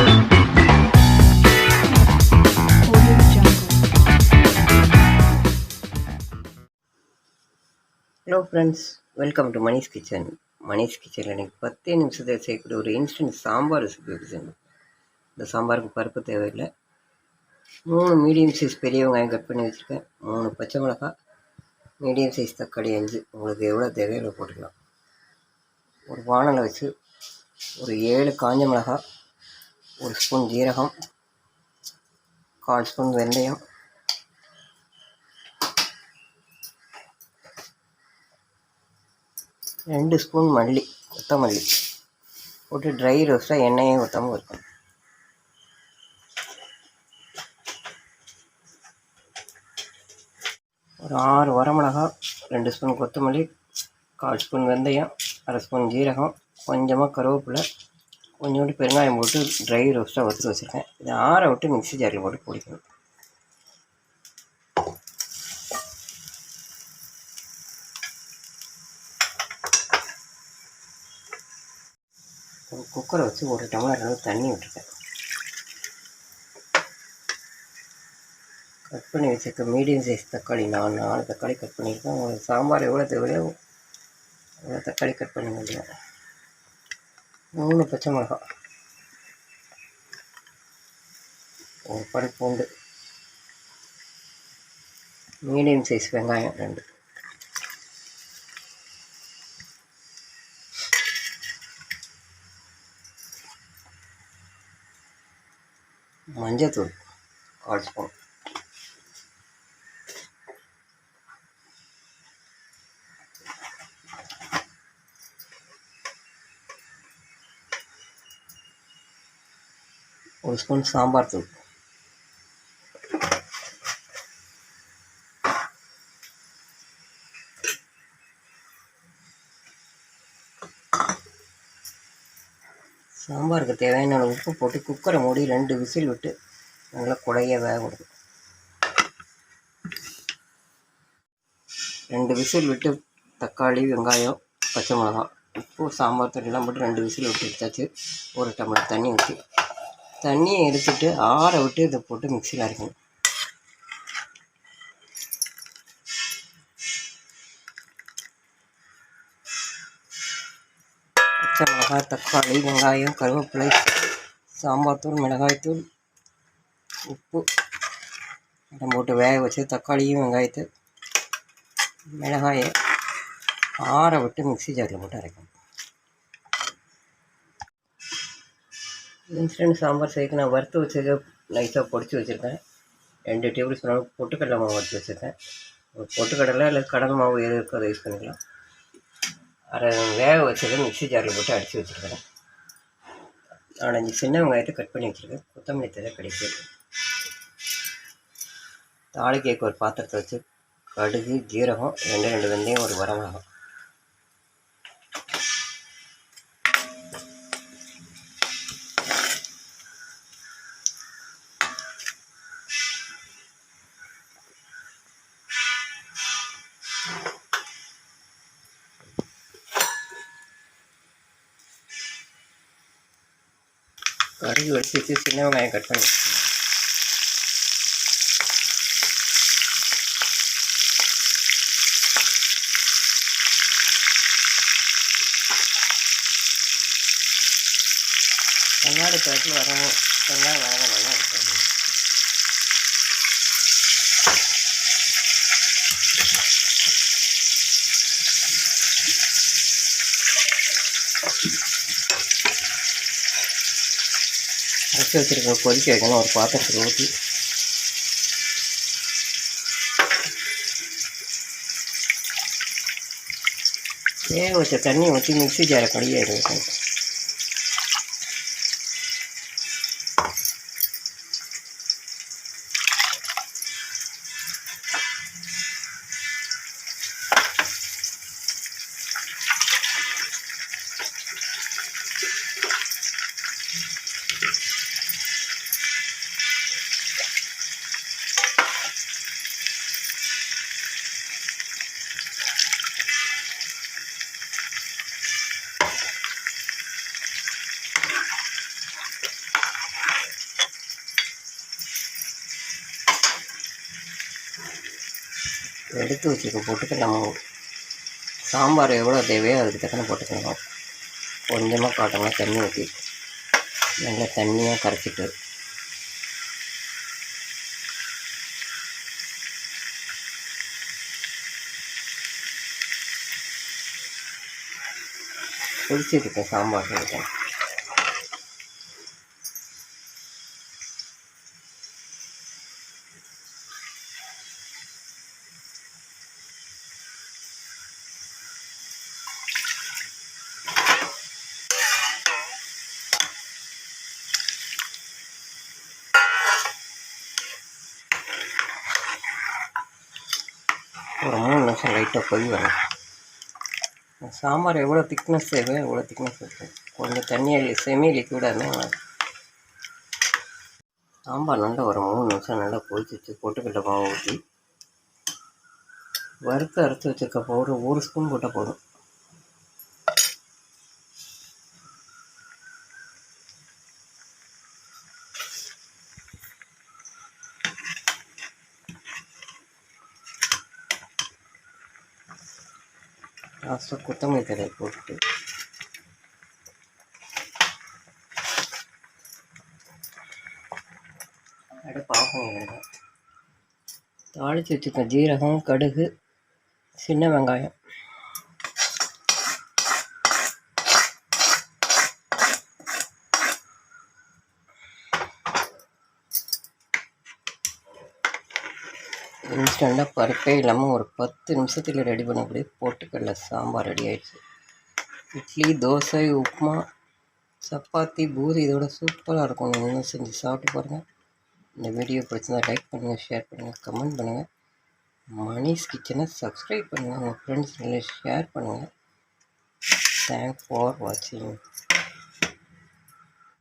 Hello friends welcome to Manish kitchen Manish கிச்சனில் எனக்கு பத்தே நிமிஷத்தில் செய்யக்கூடிய ஒரு இன்ஸ்டன்ட் சாம்பார் ரெசிபி வச்சுருங்க இந்த சாம்பாருக்கு பருப்பு தேவையில்லை. மூணு மீடியம் சைஸ் பெரிய வெங்காயம் கட் பண்ணி வச்சுருக்கேன். மூணு பச்சை மிளகாய் மீடியம் சைஸ் தக்காளி அஞ்சு. உங்களுக்கு எவ்வளோ தேவையோ போட்டுக்கலாம். ஒரு வானலை வச்சு ஒரு ஏழு காஞ்ச மிளகாய் ஒரு ஸ்பூன் ஜீரகம் கால் ஸ்பூன் வெந்தயம் ரெண்டு ஸ்பூன் மல்லி கொத்தமல்லி. போட்டு ட்ரை ரோஸ்ட்டாக எண்ணெயும் ஊற்றாமல் இருக்கணும் ஒரு ஆறு வரமிளகா ரெண்டு ஸ்பூன் கொத்தமல்லி கால் ஸ்பூன் வெந்தயம் அரை ஸ்பூன் ஜீரகம் கொஞ்சமாக கருவேப்பிலை கொஞ்சோண்டு பெருங்காயம் போட்டு ட்ரை ரோஸ்ட்டாக வறுத்து வச்சுருக்கேன். இதை ஆற விட்டு மிக்ஸி ஜாரில் போட்டு பிடிக்கணும். குக்கரை வச்சு ஒரு டம்ளர் அளவு தண்ணி விட்டுருக்கேன் கட் பண்ணி வச்சுருக்க மீடியம் சைஸ் தக்காளி நான் நாலு தக்காளி கட் பண்ணியிருக்கேன். உங்களுக்கு சாம்பார் எவ்வளோ தேவையோ அவ்வளோ தக்காளி கட் பண்ணி வேண்டியது மூணு பச்சை மிளகாய் ஒரு பல் பூண்டு. மீடியம் சைஸ் வெங்காயம் ரெண்டு. மஞ்சத்தூள் கால் ஸ்பூன். ஒரு ஸ்பூன் சாம்பார் தூள். சாம்பாருக்கு தேவையான உப்பு போட்டு குக்கரை மூடி ரெண்டு விசில் விட்டு நல்லா குடைய வேக விடணும் ரெண்டு விசில் விட்டு தக்காளி வெங்காயம் பச்சை மிளகாய் உப்பு சாம்பார் தூள் போட்டு ரெண்டு விசில் விட்டு எடுத்தாச்சு. ஒரு டம்ளர் தண்ணி ஊற்றி தண்ணியை எடுத்துட்டு ஆற விட்டு இதை போட்டு மிக்சியில் அரைக்கணும். பச்சை மிளகாய் தக்காளி வெங்காயம் கருவேப்பிலை சாம்பார் தூள் மிளகாய்த்தூள் உப்பு இடம் போட்டு வேக வச்சு தக்காளியும் வெங்காயத்தை மிளகாயை ஆற விட்டு மிக்ஸி ஜாரில் போட்டு அரைக்கணும். இன்ஸ்டன்ட் சாம்பார் செய்யக்கு நான் வறுத்து வச்சது நைஸாக பொடிச்சு வச்சுருக்கேன். ரெண்டு டேபிள் ஸ்பூன் பொட்டுக்கடலை மாவு வறுத்து வச்சுருக்கேன். பொட்டுக்கடலை இல்லை கடல் மாவு எது இருக்கோ அதை யூஸ் பண்ணிக்கலாம். அதை வேக வச்சது மிக்ஸி ஜாரில் போட்டு அடித்து வச்சுருக்கிறேன் நாலஞ்சு சின்ன வெங்காயத்தை கட் பண்ணி வச்சுருக்கேன். கொத்தமல்லி தழை தாளி தாளிக்கைக்கு ஒரு பாத்திரத்தை வச்சு கடுகு ஜீரகம் ரெண்டு ரெண்டு வெந்தயம் ஒரு வரமிளகம் கடுகு வச்சு வச்சு சின்ன வெங்காயம் கட் பண்ணி வச்சுருக்கேன் வெங்காய பேட்டில் வரவும் வெங்காயம் வர நல்லா இருக்கும் அரைச்சி வச்சுருக்க கொதிக்க வைக்கணும் ஒரு பாத்திரத்தில் ஊற்றி வேக வச்ச தண்ணி ஊற்றி மிக்சி ஜாரை கடியாக வைக்கணும் எடுத்து வச்சுருக்க பொட்டுக்கடலை நம்ம சாம்பார் எவ்வளோ தேவையோ அதுக்கு தக்கன போட்டுக்கலாம் கொஞ்சமாக காட்டமாக தண்ணி ஊற்றி நல்லா தண்ணியாக கரைச்சிட்டு. பிடிச்சிருக்கேன் சாம்பார் இருக்கேன் ஒரு மூணு நிமிஷம் லைட்டாக கொதி வரும் சாம்பார் எவ்வளோ திக்னஸ் தேவையோ எவ்வளோ திக்னஸ் இருக்கும் கொஞ்சம் தண்ணியை செமி லிக்விடாக இருந்தால் சாம்பார் நல்லா ஒரு மூணு நிமிஷம் நல்லா கொதிச்சிச்சு பொட்டுக்கடலை மாவு ஊற்றி வறுத்து அரைச்சி வச்சுருக்க பவுடர் ஒரு ஸ்பூன் போட்டால் போதும். லாஸ்ட்டாக கொத்தமல்லி தழை போட்டு அடுப்பு தாளித்து வச்சுருக்கேன் ஜீரகம் கடுகு சின்ன வெங்காயம் இன்ஸ்டண்ட்டாக பருப்பே இல்லாமல் ஒரு பத்து நிமிஷத்தில் ரெடி பண்ணக்கூடிய போட்டுக்கடல சாம்பார் ரெடி ஆகிடுச்சு இட்லி தோசை உப்புமா சப்பாத்தி பூரி இதோட சூப்பராக இருக்கும். நீங்கள் செஞ்சு சாப்பிட்டு பாருங்கள் இந்த வீடியோ பிடிச்சிருந்தா லைக் பண்ணுங்கள் ஷேர் பண்ணுங்கள் கமெண்ட் பண்ணுங்கள் மணிஸ் கிச்சனை சப்ஸ்கிரைப் பண்ணுங்கள் உங்கள் ஃப்ரெண்ட்ஸ் ஷேர் பண்ணுங்கள் தேங்க்ஸ் ஃபார் வாட்சிங்